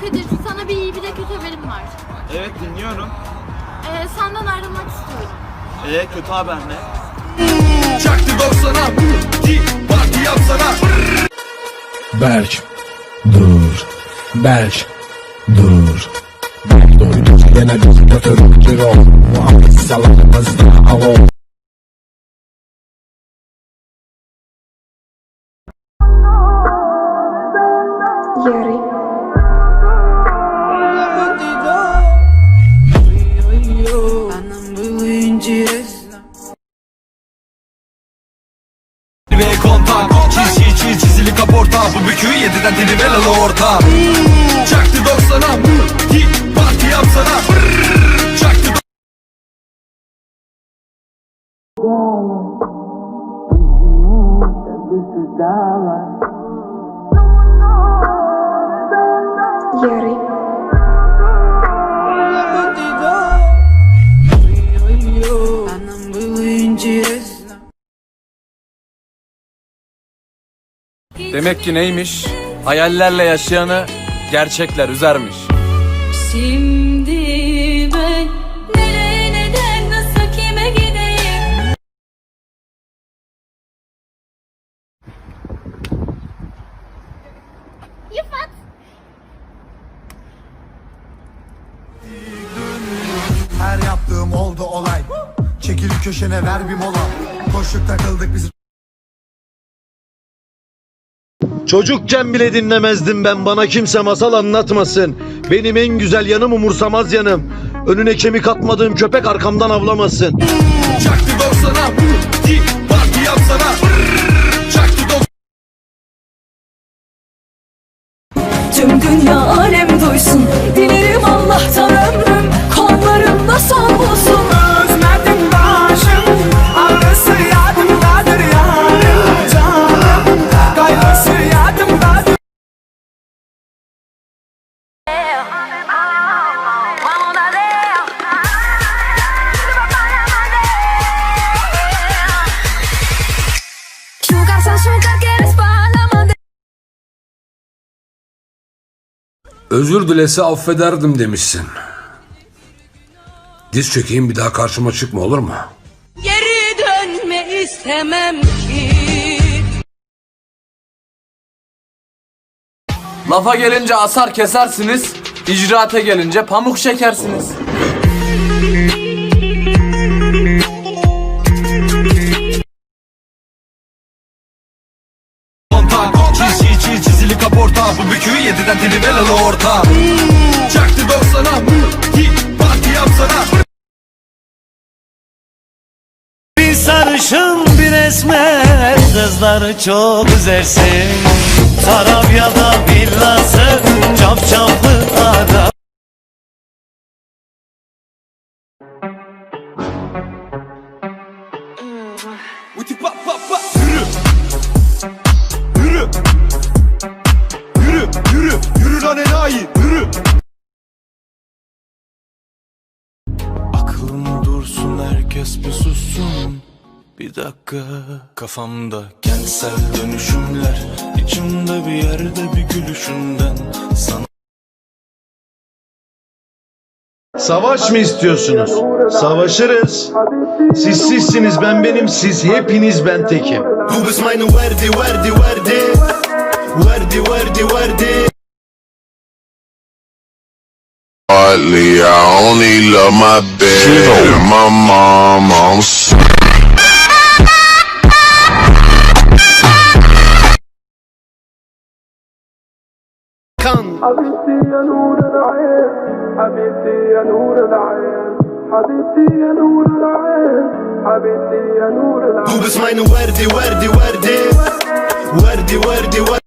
Kadir sana bir iyi bir de kötü haberim var. Evet dinliyorum. Ee, senden ayrılmak istiyorum. Ee kötü haber ne? Çaktı 90'a Di parti yapsana Berk dur Berk dur Ben duydum gene biz götürüp bir ol Muhabbet salonumuzda avol Yeri. 7'den Trivelalı orta. Çaktı 90'a Git parti yapsana. Çaktı Yarı Demek ki neymiş? Hayallerle yaşayanı gerçekler üzermiş. Şimdi ben nereye neden nasıl kime gideyim Yufat. Her yaptığım oldu olay Çekil köşene ver bir mola Koştuk takıldık biz Çocukken bile dinlemezdim ben bana kimse masal anlatmasın. Benim en güzel yanım umursamaz yanım. Önüne kemik atmadığım köpek arkamdan avlamasın. Çaktı 90'a Di parti yapsana Çaktı 90'a Tüm dünya alem duysun Özür dilese affederdim demişsin Diz çökeyim bir daha karşıma çıkma olur mu? Geri dönme istemem ki Lafa gelince asar kesersiniz, icraate gelince pamuk şekersiniz. Velalı orta. Çaktı 90'a Di parti yapsana. Bir sarışın bir esmer Kızları çok üzersin. Tarabya'da villası ara Uti pa pa. pa Yürü lan enayi yürü Aklım dursun herkes bir sussun Bir dakika Kafamda kentsel dönüşümler İçimde bir yerde bir gülüşünden Sana Savaş mı istiyorsunuz? Savaşırız. Siz sizsiniz ben benim siz hepiniz ben tekim. Du bist meine Verdi Verdi Verdi Verdi Verdi Verdi I only love my bed and my mom on Kan. حبيبتي يا نور العين حبيبتي يا نور العين حبيبتي يا نور العين حبيبتي يا نور العين Verdi Verdi Verdi Verdi Verdi Verdi